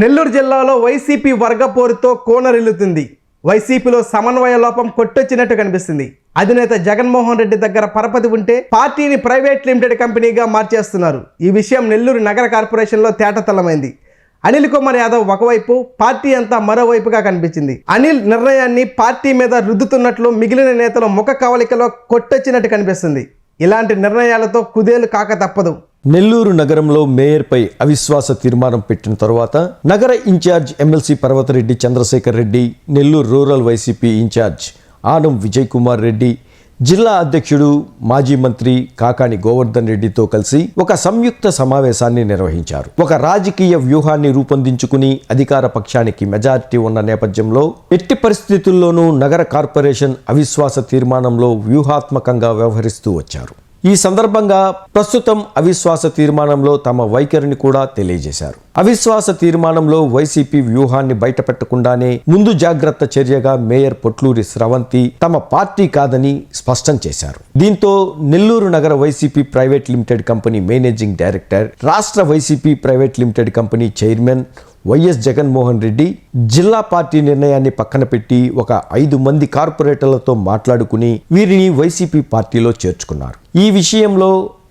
నెల్లూరు జిల్లాలో వైసీపీ వర్గపోరుతో కోనరిల్లుతుంది. వైసీపీలో సమన్వయ లోపం కొట్టొచ్చినట్టు కనిపిస్తుంది. అధినేత జగన్మోహన్ రెడ్డి దగ్గర పరపతి ఉంటే పార్టీని ప్రైవేట్ లిమిటెడ్ కంపెనీగా మార్చేస్తున్నారు. ఈ విషయం నెల్లూరు నగర కార్పొరేషన్లో తేటతల్లమైంది. అనిల్ కుమార్ యాదవ్ ఒకవైపు పార్టీ అంతా మరోవైపుగా కనిపించింది. అనిల్ నిర్ణయాన్ని పార్టీ మీద రుద్దుతున్నట్లు మిగిలిన నేతలు ముఖ కవలికలో కొట్టొచ్చినట్టు కనిపిస్తుంది. ఇలాంటి నిర్ణయాలతో కుదేలు కాక తప్పదు. నెల్లూరు నగరంలో మేయర్పై అవిశ్వాస తీర్మానం పెట్టిన తరువాత నగర incharge MLC Parvathareddy Chandrasekhar Reddy Nellore rural YCP incharge Anam Vijay Kumar Reddy జిల్లా అధ్యక్షుడు మాజీ మంత్రి కాకాని గోవర్ధన్ రెడ్డితో కలిసి ఒక సంయుక్త సమావేశాన్ని నిర్వహించారు. ఒక రాజకీయ వ్యూహాన్ని రూపొందించుకుని అధికార పక్షానికి మెజారిటీ ఉన్న నేపథ్యంలో ఎట్టి పరిస్థితుల్లోనూ నగర కార్పొరేషన్ అవిశ్వాస తీర్మానంలో వ్యూహాత్మకంగా వ్యవహరిస్తూ వచ్చారు. ఈ సందర్భంగా ప్రస్తుతం అవిశ్వాస తీర్మానంలో తమ వైఖరిని కూడా తెలియజేశారు. అవిశ్వాస తీర్మానంలో వైసీపీ వ్యూహాన్ని బయటపెట్టకుండానే ముందు జాగ్రత్త చర్యగా మేయర్ పొట్లూరి స్రవంతి తమ పార్టీ కాదని స్పష్టం చేశారు. దీంతో నెల్లూరు నగర YCP private limited company managing director రాష్ట్ర YCP private limited company chairman YS Jaganmohan Reddy జిల్లా పార్టీ నిర్ణయాన్ని పక్కన పెట్టి ఒక ఐదు మంది కార్పొరేటర్లతో మాట్లాడుకుని వీరిని వైసీపీ పార్టీలో చేర్చుకున్నారు. ఈ విషయంలో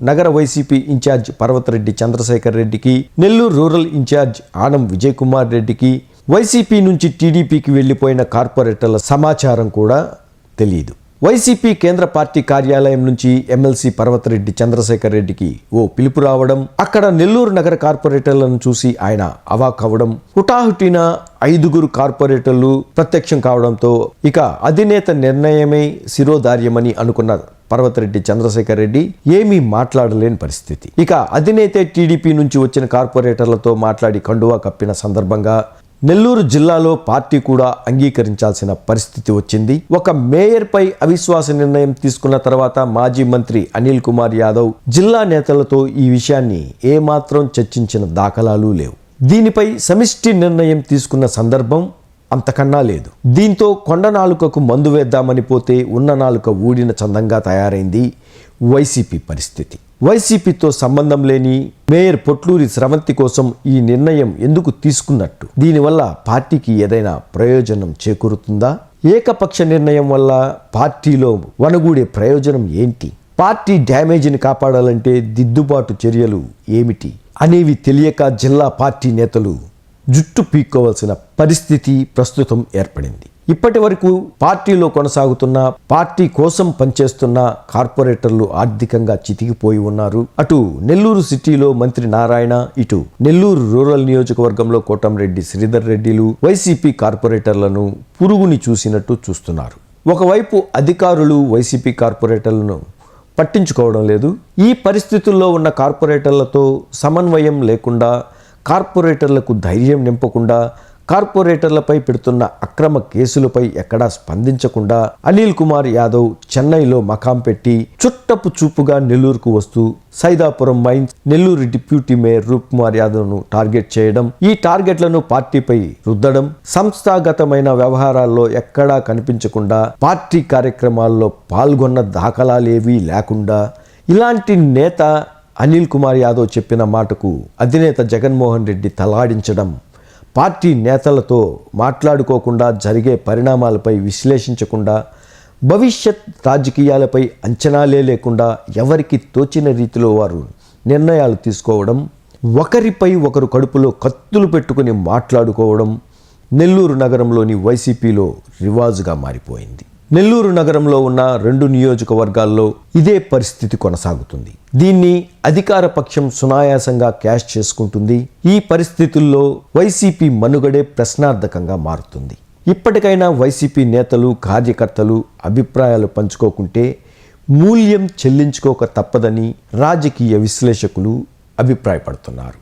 నగర వైసీపీ ఇన్ఛార్జ్ పర్వతరెడ్డి చంద్రశేఖర్ రెడ్డికి నెల్లూరు రూరల్ ఇన్ఛార్జ్ ఆనం విజయ్ కుమార్ రెడ్డికి వైసీపీ నుంచి టీడీపీకి వెళ్ళిపోయిన కార్పొరేటర్ల సమాచారం కూడా తెలియదు. వైసీపీ కేంద్ర పార్టీ కార్యాలయం నుంచి ఎమ్మెల్సీ పర్వతరెడ్డి చంద్రశేఖర్ రెడ్డికి ఓ పిలుపు రావడం అక్కడ నెల్లూరు నగర కార్పొరేటర్లను చూసి ఆయన అవాక్ అవ్వడం హుటాహుటిన ఐదుగురు కార్పొరేటర్లు ప్రత్యక్షం కావడంతో ఇక అధినేత నిర్ణయమే శిరోధార్యమని అనుకున్న పర్వతరెడ్డి చంద్రశేఖర్ రెడ్డి ఏమీ మాట్లాడలేని పరిస్థితి. ఇక అధినేత టీడీపీ నుంచి వచ్చిన కార్పొరేటర్లతో మాట్లాడి కండువా కప్పిన సందర్భంగా నెల్లూరు జిల్లాలో పార్టీ కూడా అంగీకరించాల్సిన పరిస్థితి వచ్చింది. ఒక మేయర్పై అవిశ్వాస నిర్ణయం తీసుకున్న తర్వాత మాజీ మంత్రి అనిల్ కుమార్ యాదవ్ జిల్లా నేతలతో ఈ విషయాన్ని ఏమాత్రం చర్చించిన దాఖలాలు లేవు. దీనిపై సమిష్టి నిర్ణయం తీసుకున్న సందర్భం అంతకన్నా లేదు. దీంతో కొండ నాలుకకు మందు వేద్దామని పోతే ఉన్న నాలుక ఊడిన చందంగా తయారైంది వైసీపీ పరిస్థితి. వైసీపీతో సంబంధం లేని మేయర్ పొట్లూరి స్రవంతి కోసం ఈ నిర్ణయం ఎందుకు తీసుకున్నట్టు? దీనివల్ల పార్టీకి ఏదైనా ప్రయోజనం చేకూరుతుందా? ఏకపక్ష నిర్ణయం వల్ల పార్టీలో వనగూడే ప్రయోజనం ఏంటి? పార్టీ డ్యామేజీని కాపాడాలంటే దిద్దుబాటు చర్యలు ఏమిటి? అనేవి తెలియక జిల్లా పార్టీ నేతలు జుట్టు పీక్కోవాల్సిన పరిస్థితి ప్రస్తుతం ఏర్పడింది. ఇప్పటి వరకు పార్టీలో కొనసాగుతున్న పార్టీ కోసం పనిచేస్తున్న కార్పొరేటర్లు ఆర్థికంగా చితికిపోయి ఉన్నారు. అటు నెల్లూరు సిటీలో మంత్రి నారాయణ ఇటు నెల్లూరు రూరల్ నియోజకవర్గంలో కోటంరెడ్డి శ్రీధర్ రెడ్డిలు వైసీపీ కార్పొరేటర్లను పురుగుని చూసినట్టు చూస్తున్నారు. ఒకవైపు అధికారులు వైసీపీ కార్పొరేటర్లను పట్టించుకోవడం లేదు. ఈ పరిస్థితుల్లో ఉన్న కార్పొరేటర్లతో సమన్వయం లేకుండా కార్పొరేటర్లకు ధైర్యం నింపకుండా కార్పొరేటర్లపై పెడుతున్న అక్రమ కేసులపై ఎక్కడా స్పందించకుండా అనిల్ కుమార్ యాదవ్ చెన్నైలో మకాం పెట్టి చుట్టపు చూపుగా నెల్లూరుకు వస్తూ Saidapuram mines Nellore deputy mayor Roop Kumar యాదవ్ను target చేయడం ఈ టార్గెట్లను పార్టీపై రుద్దడం సంస్థాగతమైన వ్యవహారాల్లో ఎక్కడా కనిపించకుండా పార్టీ కార్యక్రమాల్లో పాల్గొన్న దాఖలాలేవీ లేకుండా ఇలాంటి నేత అనిల్ కుమార్ యాదవ్ చెప్పిన మాటకు అధినేత జగన్మోహన్ రెడ్డి తలాడించడం పార్టీ నేతలతో మాట్లాడుకోకుండా జరిగే పరిణామాలపై విశ్లేషించకుండా భవిష్యత్ రాజకీయాలపై అంచనాలే లేకుండా ఎవరికి తోచిన రీతిలో వారు నిర్ణయాలు తీసుకోవడం ఒకరిపై ఒకరు కడుపులో కత్తులు పెట్టుకుని మాట్లాడుకోవడం నెల్లూరు నగరంలోని వైసీపీలో రివాజుగా మారిపోయింది. నెల్లూరు నగరంలో ఉన్న రెండు నియోజకవర్గాల్లో ఇదే పరిస్థితి కొనసాగుతుంది. దీన్ని అధికార పక్షం సునాయాసంగా క్యాష్ చేసుకుంటుంది. ఈ పరిస్థితుల్లో వైసీపీ మనుగడే ప్రశ్నార్థకంగా మారుతుంది. ఇప్పటికైనా వైసీపీ నేతలు కార్యకర్తలు అభిప్రాయాలు పంచుకోకుంటే మూల్యం చెల్లించుకోక తప్పదని రాజకీయ విశ్లేషకులు అభిప్రాయపడుతున్నారు.